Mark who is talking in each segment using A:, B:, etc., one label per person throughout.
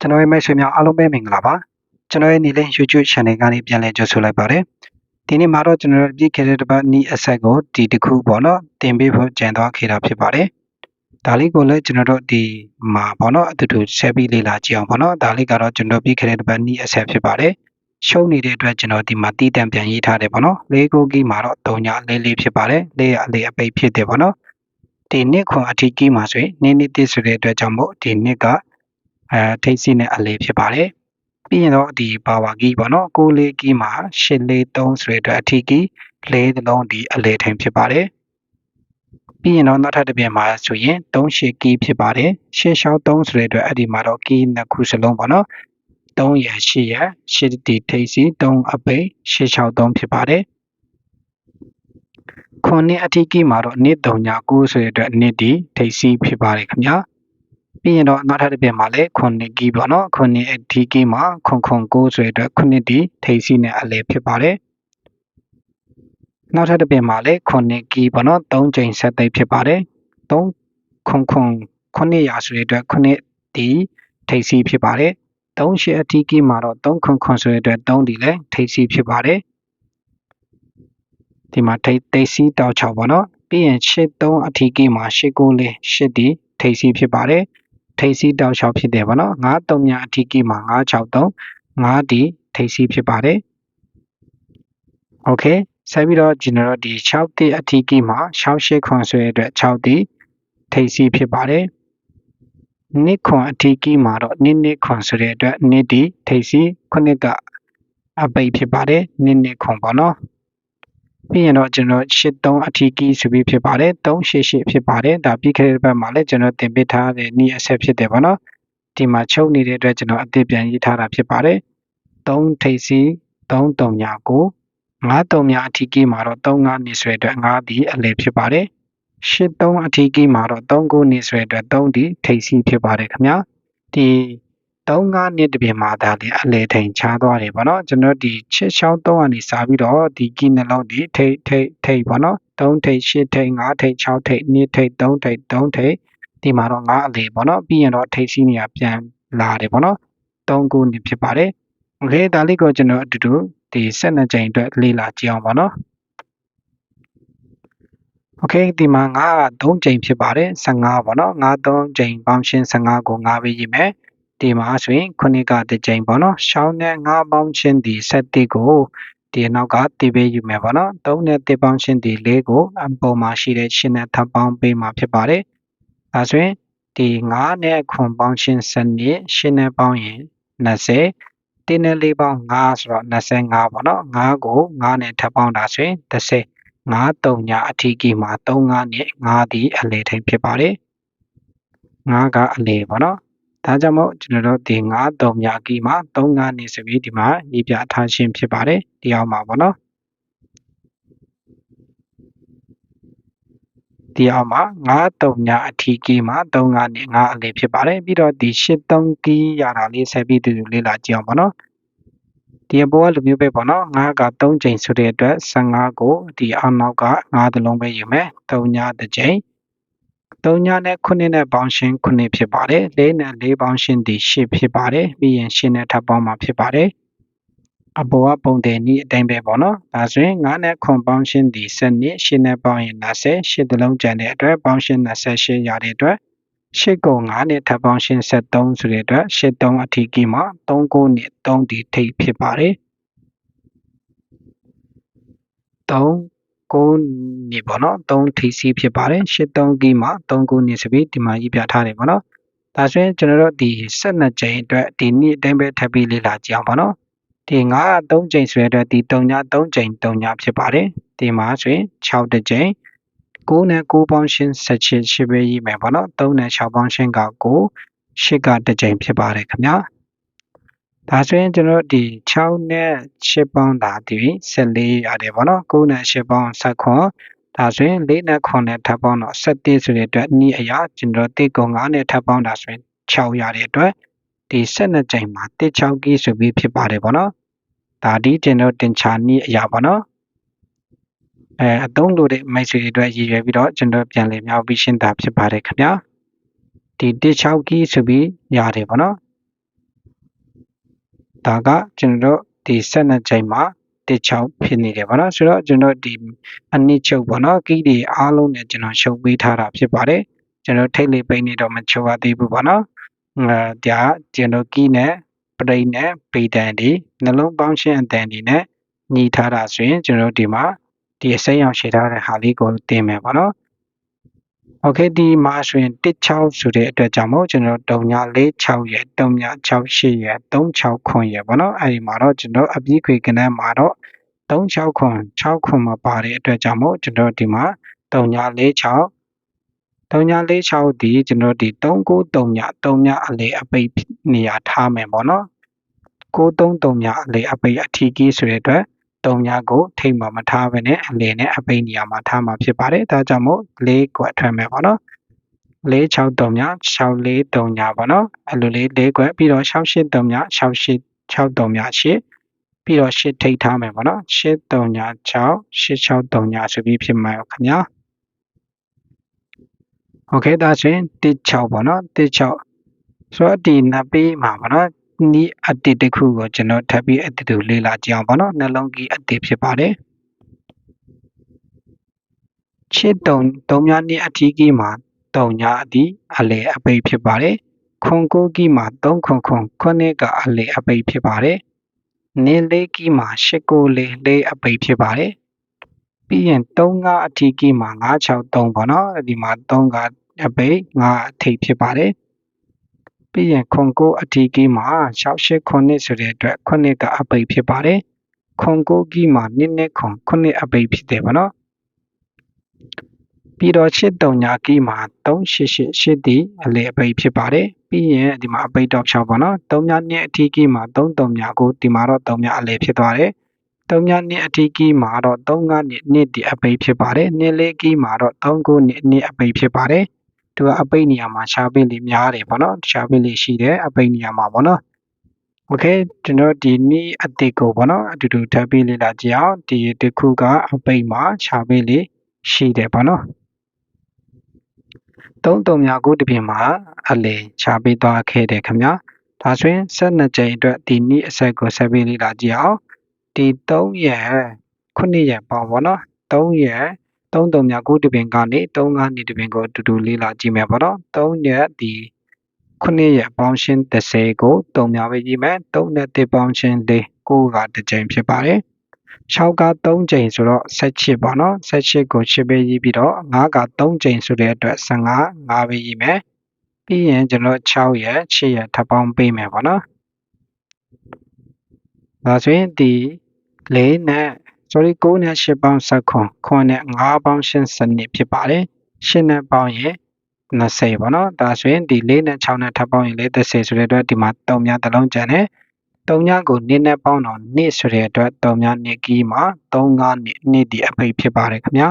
A: ကျွန်တော်ရဲ့မိတ်ဆွေများအားလုံးပဲမင်္ဂလာပါကျွန်တော်ရဲ့နေလင်း YouTube channel ကနေပြန်လည်ကြိုဆိုလိုက်ပါတယ်ဒီနေ့မှာတော့ကျွန်တော်တို့ပြည်ခဲ့တဲ့တစ်ပတ်နီးအဆက်ကိုဒီတစ်ခုပေါ့နော်တင်ပေးဖို့ကြံသွားခဲ့တာဖြစ်ပါတယ်ဒါလေးကိုလည်းကျွန်တော်တို့ဒီမှာပေါ့နော်အတူတူဆက်ပြီးလေ့လာကြည့်အောင်ပေါ့နော်ဒါလေးကတော့ကျွန်တော်ပြည်ခဲ့တဲ့တစ်ပတ်နီးအဆက်ဖြစ်ပါတယ်ရှုံးနေတဲ့အတွက်ကျွန်တော်ဒီမှာတီးတန့်ပြန်ရေးထားတယ်ပေါ့နော်လေးကိုကီမှာတော့တုံညာလေးလေးဖြစ်ပါတယ်လေးအလေးအပိတ်ဖြစ်တယ်ပေါ့နော်ဒီနှစ်ခွန်အထီးကီမှာဆိုရင်နင်းနေတိဆိုတဲ့အတွက်ကြောင့်မို့ဒီနှစ်က အဲထိတ်စီနဲ့အလေးဖြစ်ပါတယ်ပြီးရင်တော့ဒီပါဝါကီပေါ့နော်ကိုလေးကီမှာရှစ်လေးသုံးဆိုတဲ့အတွက်အထီးကီလေးတစ်လုံးဒီအလေးထိန်ဖြစ်ပါတယ်ပြီးရင်တော့နောက်ထပ်တစ်ပြင်မှာဆိုရင်3ရှစ်ကီဖြစ်ပါတယ်ရှစ်လျှောက်3ဆိုတဲ့အတွက်အဲ့ဒီမှာတော့ကီနှစ်ခုစလုံးပေါ့နော်3ရ8ရ8တီထိတ်စီ3အပိတ်663ဖြစ်ပါတယ်ခုနှစ်အထီးကီမှာတော့နှစ်3ည9ဆိုတဲ့အတွက်နှစ်ဒီထိတ်စီဖြစ်ပါတယ်ခင်ဗျာ ပြီးရင်တော့နောက်ထပ်တစ်ပြင်မှာလည်းခုနှစ်ကီပေါ့နော်ခုနှစ်အထီးကီမှာခုံခုံ9ဆိုတဲ့အတွက်ခုနှစ်ဒီထိတ်စီနဲ့အလဲဖြစ်ပါတယ်နောက်ထပ်တစ်ပြင်မှာလည်းခုနှစ်ကီပေါ့နော်3ချိန်ဆက်သိပ်ဖြစ်ပါတယ်3ခုံခုံခုနှစ်ရာဆိုတဲ့အတွက်ခုနှစ်ဒီထိတ်စီဖြစ်ပါတယ်3ရှစ်အထီးကီမှာတော့3ခုံခုံဆိုတဲ့အတွက်3ဒီလည်းထိတ်စီဖြစ်ပါတယ်ဒီမှာထိတ်သိစီတောက်6ပေါ့နော် ပြီးရင်ရှစ်3အထီးကီမှာရှစ်9လေးရှစ်ဒီထိတ်စီဖြစ်ပါတယ်ထိတ်စီတောက်6ဖြစ်တယ်ပေါ့နော်9 3ညအထီးကီမှာ9 6 3 9ဒီထိတ်စီဖြစ်ပါတယ်โอเคဆက်ပြီးတော့ကျွန်တော်တို့ဒီ6တိအထီးကီမှာ6ရှစ်ခွန်ဆိုတဲ့အတွက်6တိထိတ်စီဖြစ်ပါတယ်နိခွန်အထီးကီမှာတော့နိနိခွန်ဆိုတဲ့အတွက်နိတိထိတ်စီခုနှစ်ကအပိတ်ဖြစ်ပါတယ်နိနိခွန်ပေါ့နော် ပြီးရင်တော့ကျွန်တော်83အထီးကီဆိုပြီးဖြစ်ပါတယ်388ဖြစ်ပါတယ်ဒါပြီးခဲ့တဲ့ဘက်မှာလည်းကျွန်တော်တင်ပြထားတဲ့ဤအဆက်ဖြစ်တယ်ပေါ့နော်ဒီမှာချုပ်နေတဲ့အတွက်ကျွန်တော်အသစ်ပြန်ရေးထားတာဖြစ်ပါတယ်3ထိပ်စီ3တုံညာကို9တုံညာအထီးကီမှာတော့35နှစ်ဆွဲအတွက်9ဒီအလယ်ဖြစ်ပါတယ်83အထီးကီမှာတော့39နှစ်ဆွဲအတွက်3ဒီထိပ်စီဖြစ်ပါတယ်ခင်ဗျာဒီ 3-5နှစ်တပြင်မှာဒါလေအလေထိန်ချားသွားတယ်ပေါ့နော်ကျွန်တော်ဒီချစ်ချောင်း3ကနေစပြီးတော့ဒီကီနှလုံးဒီထိတ်ထိတ်ထိတ်ပေါ့နော်3ထိတ်8ထိတ်5ထိတ်6ထိတ်2ထိတ်3ထိတ်3ထိတ်ဒီမှာတော့5အလေပေါ့နော်ပြီးရင်တော့ထိတ်စီးနေရပြန်လာတယ်ပေါ့နော်3ခုနှစ်ဖြစ်ပါတယ်โอเคဒါလေးကိုကျွန်တော်အတူတူဒီ12ချိန်အတွက်လေ့လာကြည့်အောင်ပေါ့နော်โอเคဒီမှာ9က3ချိန်ဖြစ်ပါတယ်15ပေါ့နော်9 3ချိန်ပေါင်းရှင်း15ကို9ပဲရေးမယ် ဒီမှာဆိုရင်ခုနှစ်ကတစ်ကြိမ်ပေါ့နော်ရှောင်းနဲ့ငါးပေါင်းချင်းဒီ7ကိုဒီနောက်ကတိပေးယူမယ်ပေါ့နော်3နဲ့တိပေါင်းချင်းဒီ4ကိုအပေါ်မှာရှိတဲ့ရှင်းနဲ့ထပ်ပေါင်းပေးမှာဖြစ်ပါတယ်ဒါဆိုရင်ဒီ9နဲ့ခွန်ပေါင်းချင်း7နဲ့ရှင်းနဲ့ပေါင်းရင်20တင်းနဲ့4ပေါင်း5ဆိုတော့25ပေါ့နော်5ကို9နဲ့ထပ်ပေါင်းတာဆိုရင်30 5 3ညအထီးကြီးမှာ35နဲ့5ဒီအလေထိန်ဖြစ်ပါတယ်5ကအလေပေါ့နော် ဒါကြောင့်မို့ကျွန်တော်တို့ဒီ9 3မြကီမှာ3 9နေဆိုပြီးဒီမှာရေးပြထားခြင်းဖြစ်ပါတယ်ဒီအောင်မှာပေါ့နော်ဒီအောင်မှာ9 3ညအထီးကီမှာ3 9နေ9အလေးဖြစ်ပါတယ်ပြီးတော့ဒီ8 3ကီရတာလေးဆက်ပြီးတူတူလေးလာကြည့်အောင်ပေါ့နော်ဒီအပေါ်ကလူမျိုးပဲပေါ့နော်9က3ချိန်ဆိုတဲ့အတွက်15ကိုဒီအောက်နောက်က9သလုံးပဲယူမယ်3ညတစ်ချိန် 3ညနဲ့9နဲ့ပေါင်းရှင်း9ဖြစ်ပါတယ်4နဲ့4ပေါင်းရှင်းဒီ10ဖြစ်ပါတယ်ပြီးရင်10နဲ့ထပ်ပေါင်းမှာဖြစ်ပါတယ်အပေါ်ကပုံတယ်နီးအတိုင်းပဲပေါ့နော်ဒါဆိုရင်9နဲ့ခွန်ပေါင်းရှင်းဒီ7နှစ်10နဲ့ပေါင်းရင်20 10တလုံးကျန်တဲ့အတွက်ပေါင်းရှင်း28ရတဲ့အတွက်8ကုံ9နဲ့ထပ်ပေါင်းရှင်း73ဆိုတဲ့အတွက်83အထီးကြီးမှာ3ကိုနဲ့3ဒီထိပ်ဖြစ်ပါတယ်3 9နှစ်ပေါ့နော်3ထိပ်စီးဖြစ်ပါတယ်83ကီမှာ3ခုနှစ်ဆိုပြီးဒီမှာရေးပြထားတယ်ပေါ့နော်ဒါဆိုရင်ကျွန်တော်တို့ဒီ12ကြိမ်အတွက်ဒီနေ့အတိုင်းပဲထပ်ပြီးလေ့လာကြည့်အောင်ပေါ့နော်ဒီ9က3ကြိမ်ဆိုတဲ့အတွက်ဒီ3ည3ကြိမ်3ညဖြစ်ပါတယ်ဒီမှာဆိုရင်6တကြိမ်9နဲ့9ပေါင်းရှင်း17ရှိပဲရေးမယ်ပေါ့နော်3နဲ့6ပေါင်းရှင်းက9 8ကတကြိမ်ဖြစ်ပါတယ်ခင်ဗျာ ဒါဆိုရင်ကျွန်တော်ဒီ6နဲ့8ပေါင်းတာဒီ14ရတယ်ပေါ့နော်9နဲ့8ပေါင်းဆက်ခွန်ဒါဆိုရင်4နဲ့9နဲ့ထပ်ပေါင်းတော့7ဆိုတဲ့အတွက်ဤအရာကျွန်တော်တိကုံ9နဲ့ထပ်ပေါင်းတာဆိုရင်6ရတဲ့အတွက်ဒီ12ကြိမ်မှာတစ်6ကီးဆိုပြီးဖြစ်ပါတယ်ပေါ့နော်ဒါဒီကျွန်တော်တင်ချာနည်းအရာပေါ့နော်အဲအသုံးလို့တဲ့မိတ်ဆွေတွေအတွက်ရည်ရွယ်ပြီးတော့ကျွန်တော်ပြန်လည်မြောက်ပြီးရှင်းတာဖြစ်ပါတယ်ခင်ဗျာဒီတစ်6ကီးဆိုပြီးရတယ်ပေါ့နော် ဒါကကျွန်တော်တို့ဒီ12ချိန်မှာ16ဖြစ်နေတယ်ဗောနော်ဆိုတော့ကျွန်တော်ဒီအနည်းချုပ်ဗောနော်ကီးတွေအားလုံးနဲ့ကျွန်တော်ရှုပ်ပေးထားတာဖြစ်ပါတယ်ကျွန်တော်ထိတ်လေးပိတ်နေတော့မချုပ်ရသေးဘူးဗောနော်အဲဒါကျွန်တော်ကီးနဲ့ပရိတ်နဲ့ပေတန်ဒီနှလုံးပေါင်းရှင်းအတန်ဒီနဲ့ညီထားတာဆိုရင်ကျွန်တော်ဒီမှာဒီအစိမ်းအောင်ရှည်ထားတဲ့ဟာလေးကိုတင်မယ်ဗောနော် โอเคဒီမှာဆိုရင်16ဆိုတဲ့အတွက်ကြောင့်မို့ကျွန်တော်3946ရဲ့3968ရဲ့369ရဲ့ဗောနော်အဲဒီမှာတော့ကျွန်တော်အပြီးခွေကနန်းမှာတော့369 6ခွန်မှာပါတဲ့အတွက်ကြောင့်မို့ကျွန်တော်ဒီမှာ3946 3946ဒီကျွန်တော်ဒီ393ည3ညအလေအပိတ်နေရာထားမယ်ဗောနော်933ညအလေအပိတ်အထီးကြီးဆိုတဲ့အတွက် တုံညာကိုထိတ်မှမထားဘဲနဲ့အလယ်နဲ့အပိတ်နေရာမှာထားမှာဖြစ်ပါတယ်ဒါကြောင့်မို့၄ကွက်ထွက်မယ်ပေါ့နော်၄6တုံညာ6 4တုံညာပေါ့နော်အဲ့လိုလေး၄ကွက်ပြီးတော့6 8တုံညာ6 8 6တုံညာ8ပြီးတော့8ထိတ်ထားမယ်ပေါ့နော်8တုံညာ6 8 6တုံညာဆိုပြီးဖြစ်မှာခင်ဗျာโอเคဒါဆိုရင်16ပေါ့နော်16ဆိုတော့ဒီနပ်ပေးမှာပေါ့နော် နီးအတစ်တစ်ခုကိုကျွန်တော်ထပ်ပြီးအတစ်တူလေ့လာကြည့်အောင်ပေါ့နော်နှလုံးကြီးအတစ်ဖြစ်ပါတယ်ချစ်တုံတုံများနှစ်အထီးကြီးမှာတုံညာအတီအလေအပိတ်ဖြစ်ပါတယ်ခွန်ကိုကြီးမှာ3ခွန်ခွန်ခုနှစ်ကအလေအပိတ်ဖြစ်ပါတယ်နင်းလေးကြီးမှာရှစ်ကိုလေးလေးအပိတ်ဖြစ်ပါတယ်ပြီးရင်3ကအထီးကြီးမှာ963ပေါ့နော်ဒီမှာ3ကအပိတ်9အထိပ်ဖြစ်ပါတယ် ပြီးရင်ခွန်ကိုအထီးကြီးမှာ68ခုနှစ်ဆိုတဲ့အတွက်ခုနှစ်ကအပိတ်ဖြစ်ပါတယ်ခွန်ကိုကြီးမှာနစ်နှစ်ခွန်ခုနှစ်အပိတ်ဖြစ်တယ်ဗောနော်ပြီးတော့ရှစ်တုံညာကြီးမှာ388တီအလေအပိတ်ဖြစ်ပါတယ်ပြီးရင်ဒီမှာအပိတ်တော့6ပေါ့နော်3ညနှစ်အထီးကြီးမှာ3တုံညာကိုဒီမှာတော့3ညအလေဖြစ်သွားတယ်3ညနှစ်အထီးကြီးမှာတော့3ငါနှစ်နှစ်ဒီအပိတ်ဖြစ်ပါတယ်နှစ်လေးကြီးမှာတော့3ကိုနှစ်နှစ်အပိတ်ဖြစ်ပါတယ် သူကအပိတ်နေရာမှာရှားပိတ်လေးများတယ်ပေါ့နော်ရှားပိတ်လေးရှိတယ်အပိတ်နေရာမှာပေါ့နော်โอเคကျွန်တော်ဒီနီးအတိတ်ကိုပေါ့နော်အတူတူထပ်ပြီးလေ့လာကြည့်အောင်ဒီတစ်ခုကအပိတ်မှာရှားပိတ်လေးရှိတယ်ပေါ့နော်သုံးတုံများကိုတပြင်မှာအလေရှားပေးသွားခဲ့တယ်ခင်ဗျာဒါဆိုရင်12ကြိမ်အတွက်ဒီနီးအဆက်ကိုဆက်ပြီးလေ့လာကြည့်အောင်ဒီ3ရက်9ရက်ပေါင်းပေါ့နော်3ရက် 3တုံများကိုတပင်ကနေ3ကနေတပင်ကိုအတူတူလေးလာကြည့်မယ်ပေါ့နော်3ရက်ဒီ9ရက်ပေါင်းရှင်း30ကို3များပဲကြည့်မယ်3နဲ့1ပေါင်းရှင်း4 9ကတစ်ကြိမ်ဖြစ်ပါတယ်6က3ကြိမ်ဆိုတော့18ပေါ့နော်18ကို8ပဲရေးပြီးတော့5က3ကြိမ်ဆိုတဲ့အတွက်15 5ပဲရေးမယ်ပြီးရင်ကျွန်တော်6ရက်8ရက်ထပ်ပေါင်းပေးမယ်ပေါ့နော်ဒါဆိုရင်ဒီ4နဲ့ sorry 9နဲ့10ပေါင်း10ခွန်ခွန်နဲ့5ပေါင်း10စနစ်ဖြစ်ပါတယ်10နဲ့ပေါင်းရင်20ပေါ့နော်ဒါဆိုရင်ဒီ4နဲ့6နဲ့ထပ်ပေါင်းရင်လည်း30ဆိုတဲ့အတွက်ဒီမှာ3များတစ်လုံးကျန်တယ်3များကို2နဲ့ပေါင်းတော့2ဆိုတဲ့အတွက်3များ2ကီးမှာ3 5နှစ်နှစ်ဒီအပိတ်ဖြစ်ပါတယ်ခင်ဗျာ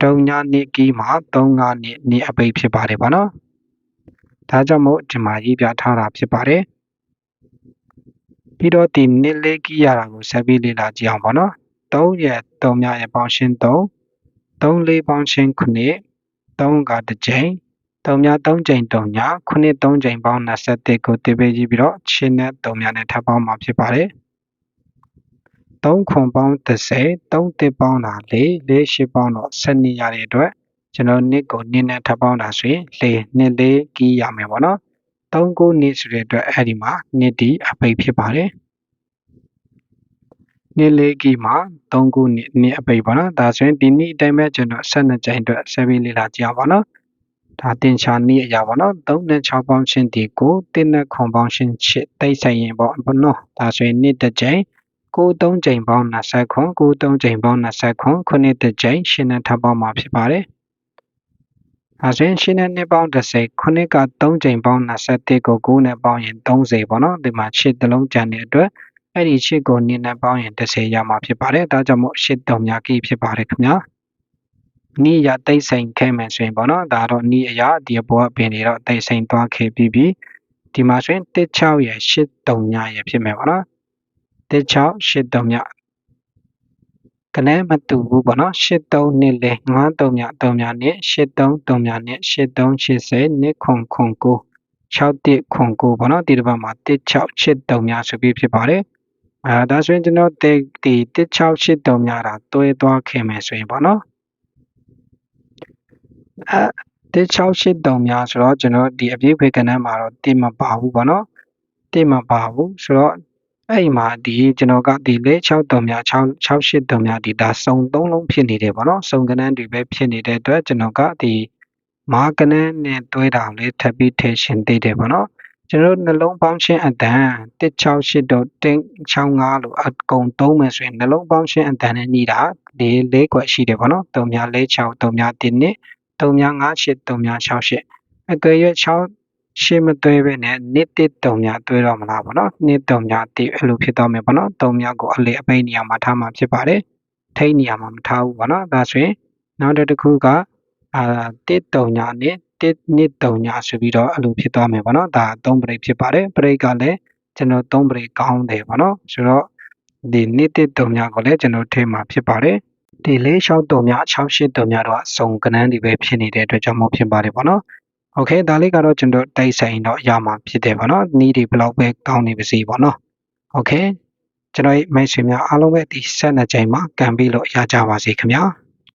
A: 3ညနှစ်ကီးမှာ3 5နှစ်နှစ်အပိတ်ဖြစ်ပါတယ်ပေါ့နော်ဒါကြောင့်မို့ဒီမှာရေးပြထားတာဖြစ်ပါတယ် ပြီးတော့ဒီနှစ်လေးကြီးရတာကိုဆက်ပြီးလေ့လာကြည့်အောင်ပေါ့နော်3ရဲ့3များရဲ့ပေါင်းရှင်း3 3လေးပေါင်းရှင်း9 3ကတစ်ကြိမ်3များ3ကြိမ်3ည9 3ကြိမ်ပေါင်း21ကိုတည်ပေးကြည့်ပြီးတော့ချင်းနဲ့3များနဲ့ထပ်ပေါင်းမှာဖြစ်ပါတယ်3ခွန်ပေါင်း30 3တစ်ပေါင်းတာ4 4 8ပေါင်းတော့12ရတဲ့အတွက်ကျွန်တော်နှစ်ကိုနှစ်နဲ့ထပ်ပေါင်းတာဆိုရင်4နှစ်လေးကြီးရမယ်ပေါ့နော် 3ကိုနှစ်ဆိုတဲ့အတွက်အဲ့ဒီမှာနှစ်ဒီအပိတ်ဖြစ်ပါတယ်နှစ်လေးကီမှာ3ခုနှစ်နှစ်အပိတ်ပါနော်ဒါဆိုရင်ဒီနှစ်အတိုင်းပဲကျွန်တော်12ကြိမ်အတွက်ဆက်ပြီးလေ့လာကြည့်အောင်ပါနော်ဒါတင်ချာနည်းအရာပေါ့နော်3နဲ့6ပေါင်းရှင်းဒီကို1နဲ့ခွန်ပေါင်းရှင်းချစ်တိတ်ဆိုင်ရင်ပေါ့ဘောနော်ဒါဆိုရင်နှစ်တစ်ကြိမ်ကို3ကြိမ်ပေါင်း20ခွန်ကို3ကြိမ်ပေါင်း20ခွန်ခုနှစ်တစ်ကြိမ်ရှင်းနဲ့ထပ်ပေါင်းမှာဖြစ်ပါတယ် ဒါဆိုရင်ရှင်းနဲ့နှစ်ပေါင်း30ခုနှစ်က3ကြိမ်ပေါင်း21ကို9နဲ့ပေါင်းရင်30ပေါ့နော်ဒီမှာရှစ်တလုံးကျန်တဲ့အတွက်အဲ့ဒီရှစ်ကိုနှစ်နဲ့ပေါင်းရင်30ရမှာဖြစ်ပါတယ်ဒါကြောင့်မို့ရှစ်တုံများကြီးဖြစ်ပါတယ်ခင်ဗျာနီးရတိတ်ဆိုင်ခဲ့မယ်ဆိုရင်ပေါ့နော်ဒါတော့နီးအရာဒီဘောပင်တွေတော့တိတ်ဆိုင်သွားခဲ့ပြီးပြီဒီမှာဆိုရင်16ရ8တုံညရဖြစ်မယ်ပေါ့နော်16 8တုံည ကနေမတူဘူးပေါ့နော်83နှစ်လဲ9တုံည3ညနဲ့83တုံညနဲ့8380နှစ်ခွန်ခွန်9 61ခွန်9ပေါ့နော်ဒီတစ်ပတ်မှာ1683များဆိုပြီးဖြစ်ပါတယ်အဲဒါဆိုရင်ကျွန်တော်ဒီဒီ1683များတာတွဲသွားခင်မယ်ဆိုရင်ပေါ့နော်အဲ1683များဆိုတော့ကျွန်တော်ဒီအပြည့်ခွေကဏ္ဍမှာတော့တင်မပါဘူးပေါ့နော်တင်မပါဘူးဆိုတော့ အဲ့မှာဒီကျွန်တော်ကဒီ463များ663များဒီဒါစုံသုံးလုံးဖြစ်နေတယ်ပေါ့နော်စုံကဏ္ဍတွေပဲဖြစ်နေတဲ့အတွက်ကျွန်တော်ကဒီမာကနန်းနဲ့တွဲတာလေးထပ်ပြီးထည့်ရှင်သေးတယ်ပေါ့နော်ကျွန်တော်နှလုံးပေါင်းခြင်းအတန်168တော့165လို့အကုန်သုံးမယ်ဆိုရင်နှလုံးပေါင်းခြင်းအတန်နဲ့ညီတာဒီ၄ခွက်ရှိတယ်ပေါ့နော်3များ4 6 3များ1နှစ်3များ5 8 3များ6 8အကယ်၍6 ရှင်းမသွဲပဲနဲ့နှစ်တစ်3များသွဲတော့မလားပေါ့နော်နှစ်3များတိအဲ့လိုဖြစ်သွားမယ်ပေါ့နော်3များကိုအလေအပိတ်နေရာမှာထားမှာဖြစ်ပါတယ်ထိတ်နေရာမှာမထားဘူးပေါ့နော်ဒါဆိုရင်နောက်တစ်ခုကအာတစ်3ညာနဲ့တစ်နှစ်3ညာဆိုပြီးတော့အဲ့လိုဖြစ်သွားမယ်ပေါ့နော်ဒါ3ပရိတ်ဖြစ်ပါတယ်ပရိတ်ကလည်းကျွန်တော်3ပရိတ်ကောင်းတယ်ပေါ့နော်ဆိုတော့ဒီနှစ်တစ်3ညာကိုလည်းကျွန်တော်ထည့်မှာဖြစ်ပါတယ်ဒီလေးလျှောက်တုံများ68တုံများတော့အစုံကနန်းတွေပဲဖြစ်နေတဲ့အတွက်ကြောင့်မို့ဖြစ်ပါတယ်ပေါ့နော် โอเคဒါလေးကတော့ကျွန်တော်တိုက်ဆိုင်တော့ရမှာဖြစ်တယ်ပေါ့နော်နီးတွေဘယ်လောက်ပဲကောင်းနေပါစေပေါ့နော်โอเคကျွန်တော်ရဲ့မိတ်ဆွေများအားလုံးပဲဒီ12ချိန်မှာကန်ပြီးလို့ရကြပါစေခင်ဗျာ